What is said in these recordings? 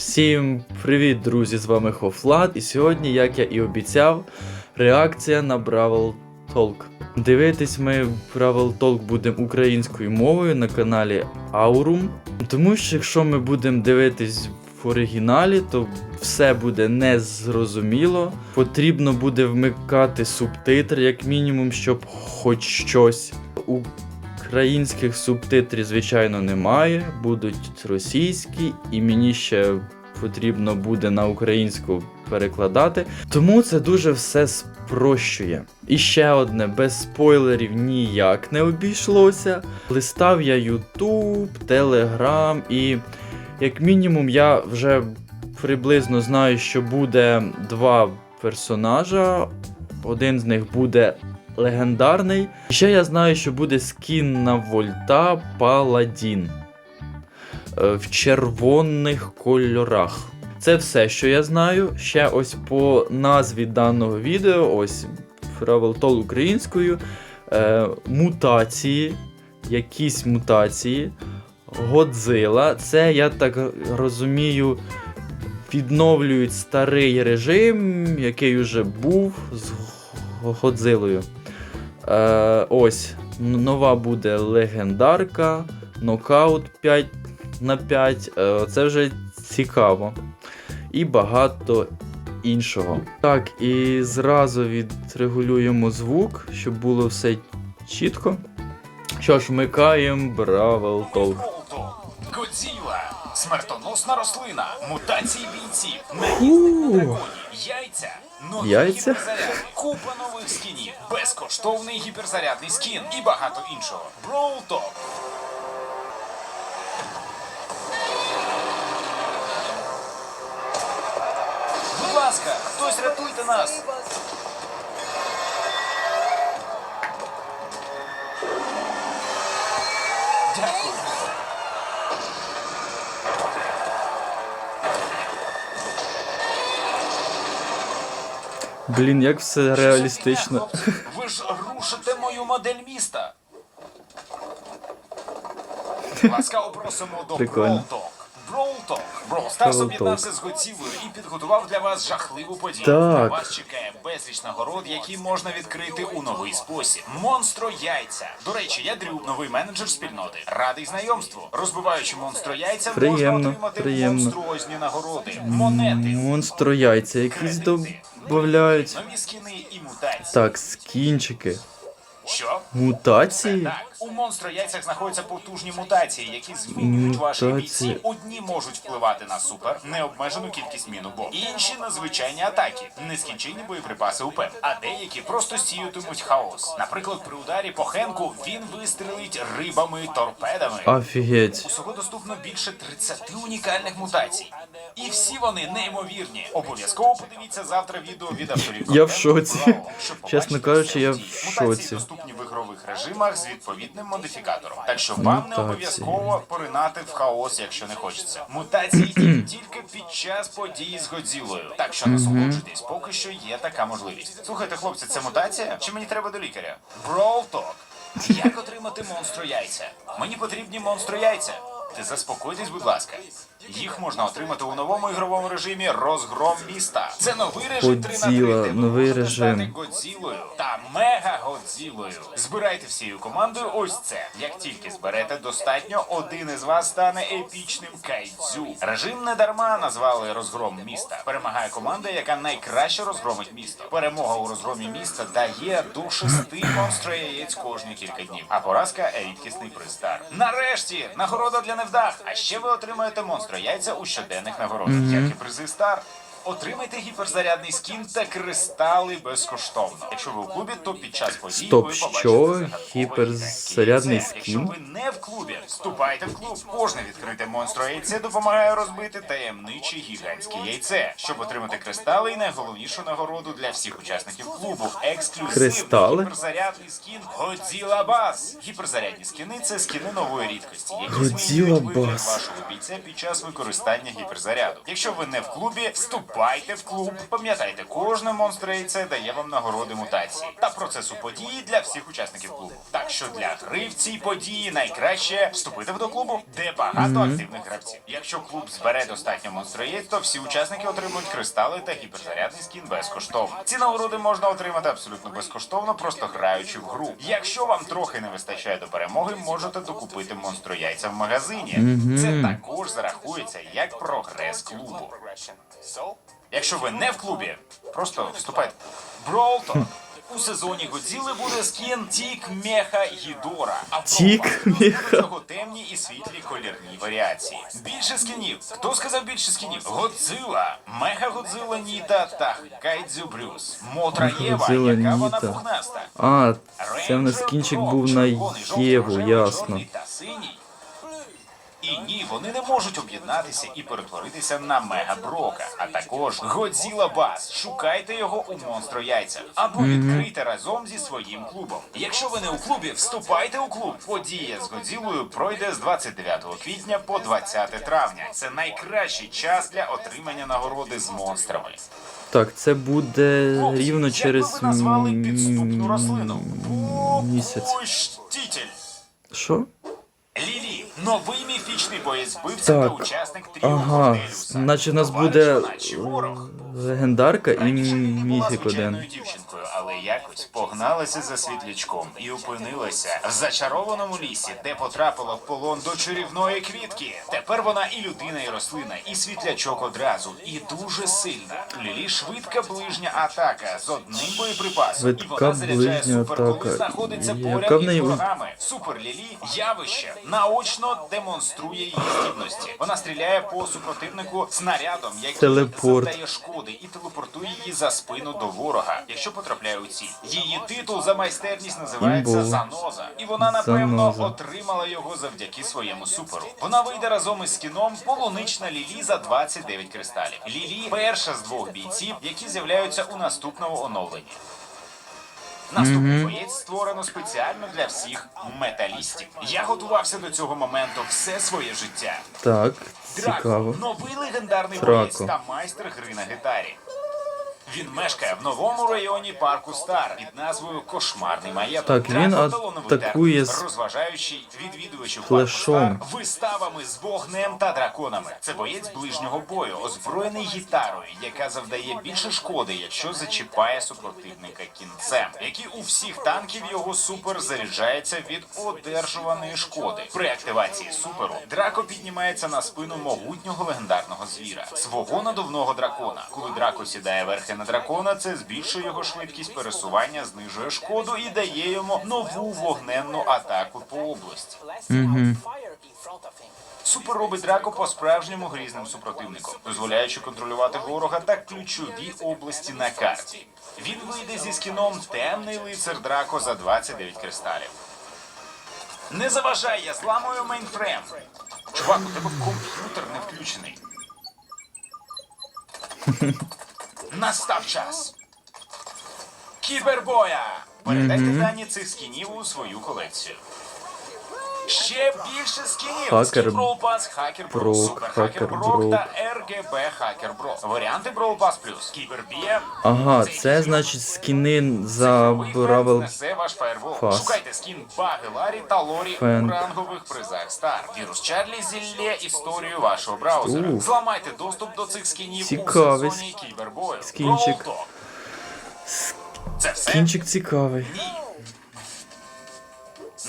Всім привіт, друзі! З вами Хофлад. І сьогодні, як я і обіцяв, реакція на Бравл Talk. Дивитись ми Бравл Talk будемо українською мовою на каналі Aurum. Тому що якщо ми будемо дивитись в оригіналі, то все буде незрозуміло. Потрібно буде вмикати субтитри, як мінімум, щоб хоч щось. Українських субтитрів, звичайно, немає, будуть російські, і мені ще потрібно буде на українську перекладати. Тому це дуже все спрощує. І ще одне, без спойлерів ніяк не обійшлося. Листав я YouTube, Telegram, і як мінімум я вже приблизно знаю, що буде два персонажа. Один з них буде легендарний. Ще я знаю, що буде скін на Вольта Паладін е, в червоних кольорах. Це все, що я знаю. Ще ось по назві даного відео, ось Talk українською. Е, мутації, якісь мутації. Годзила. Це, я так розумію, відновлюють старий режим, який вже був з Годзилою. Е, ось, нова буде легендарка, нокаут 5 на 5. Е, це вже цікаво. І багато іншого. Так, і зразу відрегулюємо звук, щоб було все чітко. Що ж, вмикаємо Бравл Talk. Молто, Годзіла, смертоносна рослина, мутації бійців, наїзник на драконі, яйця, нові Яйця? гіперзаряди, купа нових скінів, безкоштовний гіперзарядний скін і багато іншого. Brawl Talk. Будь ласка, хтось рятуйте нас! Блін, як все реалістично. Ви ж рушите мою модель міста. Ласка, просимо до Прикольно. Brawl Talk. Brawl Talk. Brawl Stars об'єднався з Годзілою і підготував для вас жахливу подію. Так. Вас чекає безліч нагород, які можна відкрити у новий спосіб. Монстро яйця. До речі, я Дрю, новий менеджер спільноти. Радий знайомству. Розбиваючи монстро яйця, можна отримати приємно. монструозні нагороди. Монети. Монстро яйця якісь додають. Нові скіни і мутації. Так, скінчики. Що? Мутації? Так, у монстра яйцях знаходяться потужні мутації, які змінюють ваші бійці. Одні можуть впливати на супер, необмежену кількість мін у бок. Інші на звичайні атаки, нескінченні боєприпаси у ПЕМ. А деякі просто сіятимуть хаос. Наприклад, при ударі по Хенку він вистрелить рибами торпедами. Офігеть. Усього доступно більше 30 унікальних мутацій. І всі вони неймовірні. Обов'язково подивіться завтра відео від авторів. Я в шоці. Чесно кажучи, я в шоці. Доступні в ігрових режимах з відповідним модифікатором. Так що вам не обов'язково поринати в хаос, якщо не хочеться. Мутації діють тільки під час події з Годзілою. Так що насолоджуйтесь, поки що є така можливість. Слухайте, хлопці, це мутація? Чи мені треба до лікаря? Brawl Як отримати монстру яйця? Мені потрібні монстру яйця. Ти заспокойтесь, будь ласка. Їх можна отримати у новому ігровому режимі розгром міста. Це новий режим 3 на 3, де ви новий можете режим. стати Годзілою та мега Годзілою. Збирайте всією командою ось це. Як тільки зберете достатньо, один із вас стане епічним кайдзю. Режим не дарма назвали розгром міста. Перемагає команда, яка найкраще розгромить місто. Перемога у розгромі міста дає до шести монстра яєць кожні кілька днів. А поразка рідкісний пристар. Нарешті нагорода для невдах. А ще ви отримаєте монстра яйця у щоденних нагородах, як і призи стар. Отримайте гіперзарядний скін та кристали безкоштовно. Якщо ви у клубі, то під час подій Стоп, ви побачите що? Гіперзарядний яйце. Якщо скін? ви не в клубі, вступайте в клуб. Кожне відкрите монстро яйце допомагає розбити таємниче гігантське яйце, щоб отримати кристали і найголовнішу нагороду для всіх учасників клубу. Ексклюзивний Кристали? гіперзарядний скін Годзіла Бас. Гіперзарядні скіни це скіни нової рідкості, які Годзіла змінюють вигляд вашого бійця під час використання гіперзаряду. Якщо ви не в клубі, вступайте Вступайте в клуб. Пам'ятайте, кожне монстр яйце дає вам нагороди мутації та процесу події для всіх учасників клубу. Так що для гри в цій події найкраще вступити до клубу, де багато активних гравців. Якщо клуб збере достатньо монстроєць, то всі учасники отримують кристали та гіперзарядний скін безкоштовно. Ці нагороди можна отримати абсолютно безкоштовно, просто граючи в гру. Якщо вам трохи не вистачає до перемоги, можете докупити монстрояйця в магазині. Це також зарахується як прогрес клубу. Якщо ви не в клубі, просто вступайте. Бролтон. У сезоні Годзіли буде скін Тік Меха Гідора. Тік Меха. будуть темні і світлі колірні варіації. Більше скінів. Хто сказав більше скінів? Годзила, Меха Годзила Ніта та Кайдзю Брюс. Мотра Єва, Годзила яка вона Ніта. пухнаста. А, це в нас кінчик був на Єву, ясно. та синій. І ні, вони не можуть об'єднатися і перетворитися на Мега Брока. А також Годзіла Бас. Шукайте його у монстро яйцях або відкрийте разом зі своїм клубом. Якщо ви не у клубі, вступайте у клуб. Подія з Годзілою пройде з 29 квітня по 20 травня. Це найкращий час для отримання нагороди з монстрами. Так, це буде рівно через назвали підступну рослину? місяць. Що? Новий міфічний боєзбивця та Так. учасник тріо Ага, значить у нас буде е, легендарка і міфік один. дівчинкою, якось погналася за світлячком і опинилася в зачарованому лісі, де потрапила в полон до чарівної квітки. Тепер вона і людина, і рослина, і світлячок одразу, і дуже сильна. Лілі швидка ближня атака з одним боєприпасом, і вона заряджає супер, коли атака. знаходиться поряд із ворогами. Супер Лілі явище наочно демонструє її здібності. Вона стріляє по супротивнику снарядом, який завдає шкоди і телепортує її за спину до ворога, якщо потрапляє у ціль. Її титул за майстерність називається Заноза, і вона напевно отримала його завдяки своєму суперу. Вона вийде разом із скіном полунична Лілі за 29 кристалів. Лілі перша з двох бійців, які з'являються у наступному оновленні. Наступний боєць створено спеціально для всіх металістів. Я готувався до цього моменту все своє життя. Так, Драко, новий легендарний Драко. боєць та майстер гри на гітарі. Він мешкає в новому районі парку Стар під назвою Кошмарний маєток. Так, він атакує з розважаючий відвідувачів флешом. парку Стар виставами з вогнем та драконами. Це боєць ближнього бою, озброєний гітарою, яка завдає більше шкоди, якщо зачіпає супротивника кінцем, як і у всіх танків його супер заряджається від одержуваної шкоди. При активації суперу Драко піднімається на спину могутнього легендарного звіра, свого надувного дракона. Коли Драко сідає верхи на дракона, це збільшує його швидкість пересування, знижує шкоду і дає йому нову вогненну атаку по області. Супер робить Драко по-справжньому грізним супротивником, дозволяючи контролювати ворога та ключові області на карті. Він вийде зі скіном темний лицар Драко за 29 кристалів. Не заважай, я зламую мейнфрейм. Чувак, у тебе комп'ютер не включений. Настав час. Кібербоя! Передайте дані цих скінів у свою колекцію. Ще більше скінів. Хакер Brawl Pass, Хакер Брок Брок. та РГБ Хакер Бро. Варіанти Brawl Pass Plus. Кібербія. Ага, це значить скіни за Бравл. знесе ваш фаєрвол. Шукайте скін Баги Ларі та Лорі у рангових призах Стар. Вірус Чарлі зілє історію вашого браузера. Зламайте доступ до цих скінів Цікавий у сезоні кібербою. скінчик. Це все? Кінчик цікавий. Ні.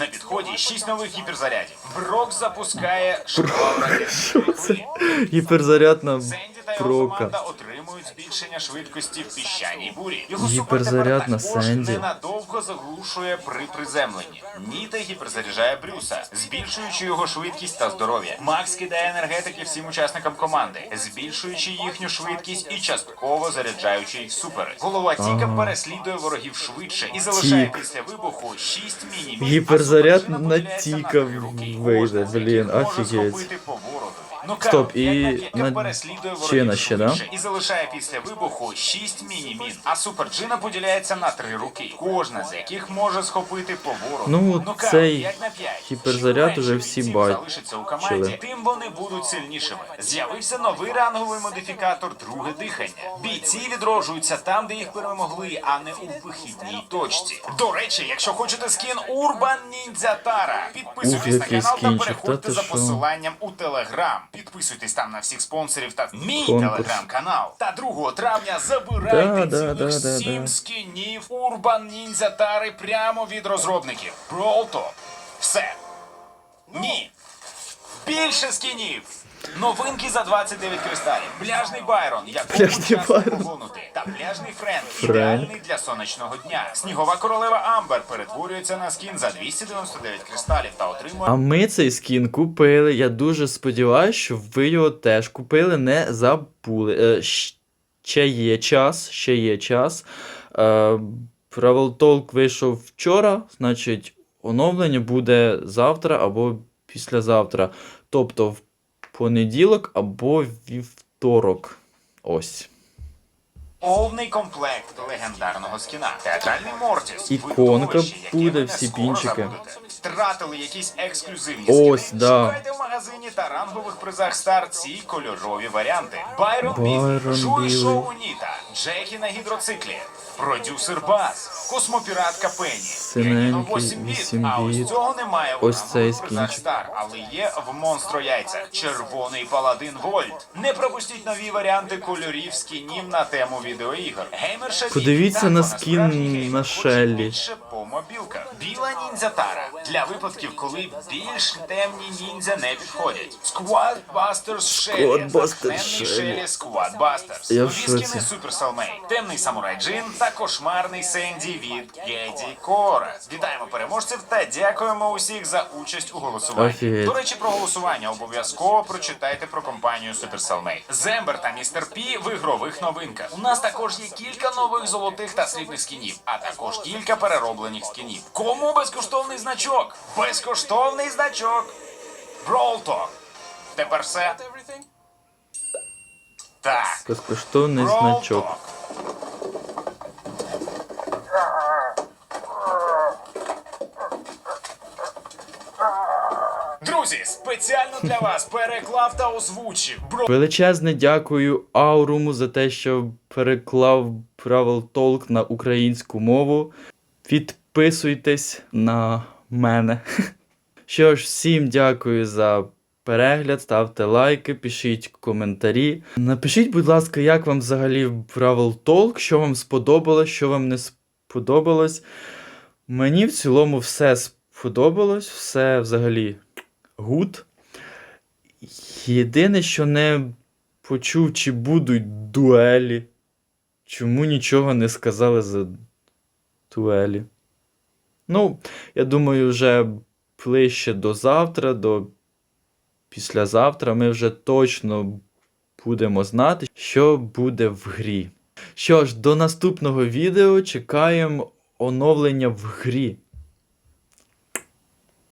На підході шість нових гіперзарядів. Брок запускає шквал ракетної хвилі. Гіперзарядна Сенді та його команда отримують збільшення швидкості в піщаній бурі. Його Гіперзарядна супер також Сенді. ненадовго заглушує при приземленні. Ніта гіперзаряджає Брюса, збільшуючи його швидкість та здоров'я. Макс кидає енергетики всім учасникам команди, збільшуючи їхню швидкість і частково заряджаючи їх супери. Голова Тіка переслідує ворогів швидше і залишає Тік. після вибуху шість мінімів. Гіперзаряд на Тіка вийде, блін, офігеть. Ну, Стоп, і на- Чина ще, да? і залишає після вибуху 6 міні-мін. А Супер Джина поділяється на три руки, кожна з яких може схопити по ворогу. Ну, Карл, цей гіперзаряд уже всі залишиться у команді, тим вони будуть сильнішими. З'явився новий ранговий модифікатор друге дихання. Бійці відроджуються там, де їх перемогли, а не у вихідній точці. До речі, якщо хочете скін Урбан Ніндзя Тара, Ух, підписуйтесь на канал та переходьте за посиланням у Телеграм. Підписуйтесь там на всіх спонсорів та мій Конкурс. телеграм-канал. Та 2 травня забирайте Да, да, цілих да, да, сім да. скінів Урбан Ніндзя Тари прямо від розробників. Brawl Все. Ні. Більше скінів. Новинки за 29 кристалів. Пляжний Байрон, якому Пляжний часто Байрон. поглонути. Та пляжний Френк, Френк. ідеальний для сонячного дня. Снігова королева Амбер перетворюється на скін за 299 кристалів та отримує А ми цей скін купили. Я дуже сподіваюся, що ви його теж купили, не забули. Е, ще є час, ще є час. Е, Travel Talk вийшов вчора, значить, оновлення буде завтра або післязавтра. Тобто в понеділок або вівторок. Ось. Повний комплект легендарного скіна. Театральний Мортіс. Іконка буде, всі пінчики. Втратили якісь ексклюзивні Ось, скіни? да. Шукайте в магазині та рангових призах Стар ці кольорові варіанти. Байрон Байрон Білий, Жуй Білий. Шоу Ніта, Джекі на гідроциклі, продюсер Баз, космопіратка Пенні, Синенький, Піаніно 8 біт, а ось цього немає в Ось рангових цей призах скінчик. Стар, але є в монстро яйцях. Червоний паладин Вольт. Не пропустіть нові варіанти кольорів скінів на тему відеоігр. Геймерша Подивіться на скін на Шеллі. більше по мобілках. Біла ніндзя тара для випадків, коли більш темні ніндзя не підходять. Squad Busters Shelly. Squad Busters Натхненний Shelly. Shelly Squad Busters. Я в Нові шоці. скіни Super темний самурай Джин та кошмарний Сенді від Геді Кора. Вітаємо переможців та дякуємо усіх за участь у голосуванні. Офігеть. До речі, про голосування обов'язково прочитайте про компанію Super Soulmate. Зембер та Містер Пі в ігрових новинках. У нас також є кілька нових золотих та срібних скінів, а також кілька перероблених скінів. Кому безкоштовний значок? Безкоштовний значок. Бролто. Тепер все. Так. Безкоштовний Brawl значок. Talk. Друзі, спеціально для вас переклав та озвучив. Бро Величезне дякую Ауруму за те, що переклав Travel Talk на українську мову. Підписуйтесь на мене. Що ж, всім дякую за перегляд, ставте лайки, пишіть коментарі. Напишіть, будь ласка, як вам взагалі Travel Talk, що вам сподобалось, що вам не сподобалось. Мені в цілому все сподобалось, все взагалі гуд. Єдине, що не почув, чи будуть дуелі. Чому нічого не сказали за дуелі? Ну, я думаю, вже ближче до завтра, до післязавтра ми вже точно будемо знати, що буде в грі. Що ж, до наступного відео чекаємо оновлення в грі.